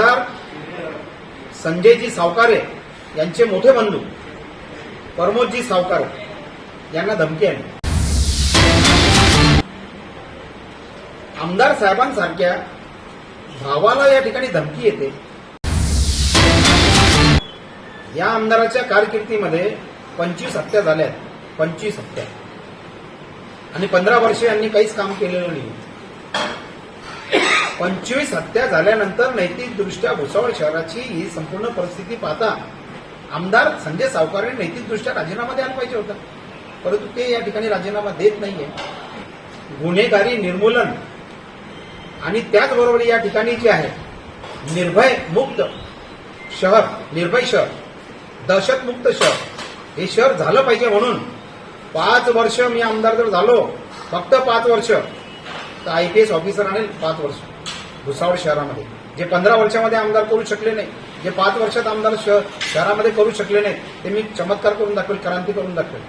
आमदार संजयजी सावकारे यांचे मोठे बंधू परमोदजी सावकारे यांना धमकी आणली आमदार साहेबांसारख्या भावाला या ठिकाणी धमकी येते. या आमदाराच्या कारकिर्दीमध्ये पंचवीस हत्या झाल्या आहेत पंचवीस हत्या. आणि पंधरा वर्षे यांनी काहीच काम केलेलं नाही. पंचवीस हत्या झाल्यानंतर नैतिकदृष्ट्या भुसावळ शहराची ही संपूर्ण परिस्थिती पाहता आमदार संजय सावकारे नैतिकदृष्ट्या राजीनामा द्यायला पाहिजे होता. परंतु ते या ठिकाणी राजीनामा देत नाहीये. गुन्हेगारी निर्मूलन आणि त्याचबरोबर या ठिकाणी जे आहे निर्भय मुक्त शहर निर्भय शहर दहशतमुक्त शहर हे शहर झालं पाहिजे म्हणून पाच वर्ष मी आमदार जर झालो फक्त पाच वर्ष तर आय पी एस ऑफिसर आणेल पाच वर्ष. भुसावळ शहरामध्ये. जे पंधरा वर्षामध्ये आमदार करू शकले नाही जे पाच वर्षात आमदार शहरामध्ये करू शकले नाही ते मी चमत्कार करून दाखवेल क्रांती करून दाखवेल.